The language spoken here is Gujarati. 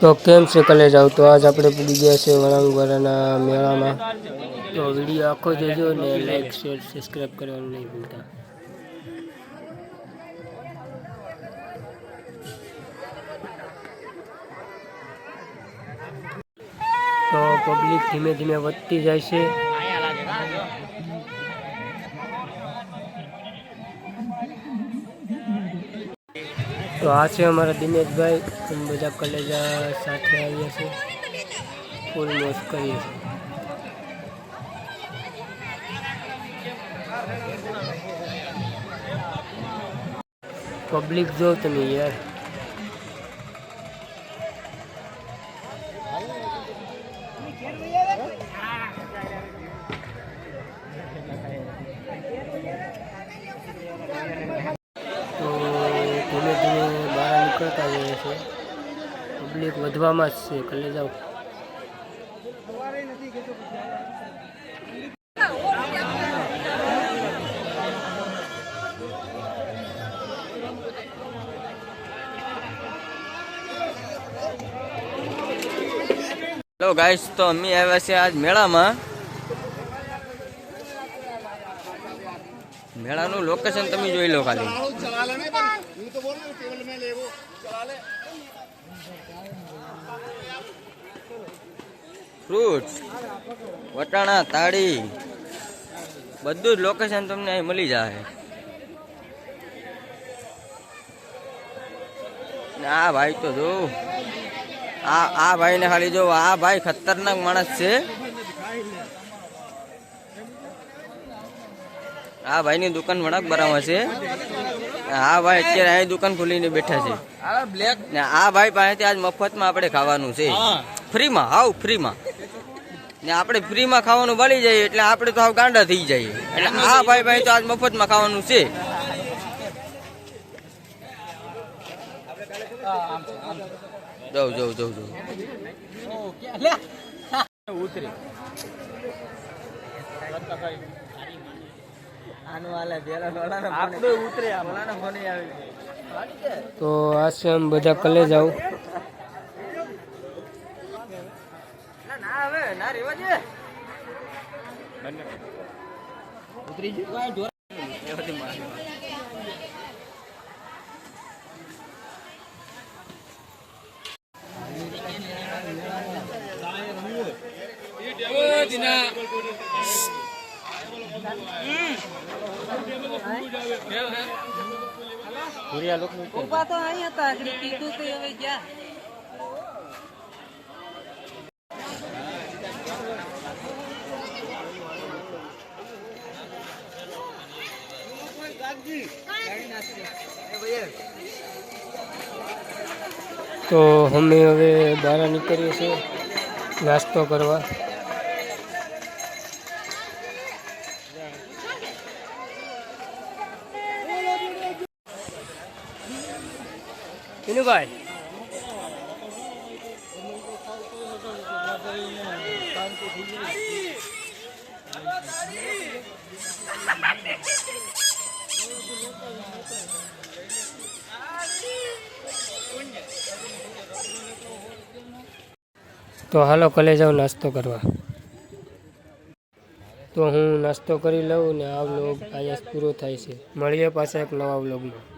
તો કેમ છે કલેજ આવ? તો આજ આપણે પૂરી ગયા છે વળાંગવાળાના મેળામાં. તો વીડિયો આખો જોજો ને લાઈક શેર સબસ્ક્રાઈબ કરવાનું નહીં ભૂલતા. તો પબ્લિક ધીમે ધીમે વધતી જાય છે. તો આ છે અમારા દિનેશભાઈ. અમે બધા કલેજા સાથે આવ્યા છે ફૂલ મોજ કરીએ છીએ. પબ્લિક જો તમે યાર. પબ્લિક વધવામાં જ છે કલે જાઓ. હેલો ગાઈસ તો અમે આવ્યા છે આજ મેળામાં. મેળાનું લોકેશન તમે જોઈ લો ખાલી. ફ્રૂટ વટાણા તાળી બધું જ લોકેશન તમને અહીં મળી જાય આ ભાઈ તો જો આ આ ભાઈને ખાલી જો આ ભાઈ ખતરનાક માણસ છે. આ ભાઈની દુકાન વણાક બરાબર છે આ ભાઈ અત્યારે અહીં દુકાન ખોલીને બેઠા છે. આ ભાઈ પાસેથી આજ મફતમાં આપણે ખાવાનું છે. ફ્રીમાં હાવ ફ્રીમાં ને આપણે ફ્રીમાં ખાવાનું બળી જઈએ એટલે આપણે તો હાવ ગાંડા થઈ જઈએ એટલે આ ભાઈ ભાઈ તો આજ મફતમાં ખાવાનું છે. જવું જવું જવું જવું તો આ છે આમ બધા કલે જાઓ ઊભા તો અહીંયા હતા આગળ કીધું તો હવે ગયા તો અમે હવે બહાર નીકળીએ છીએ નાસ્તો કરવા. વિનુભાઈ. તો હાલો કલે જાઓ નાસ્તો કરવા. તો હું નાસ્તો કરી લઉં ને આ વ્લોગ અહીંયા પૂરો થાય છે. મળીએ પાછા એક નવા વ્લોગમાં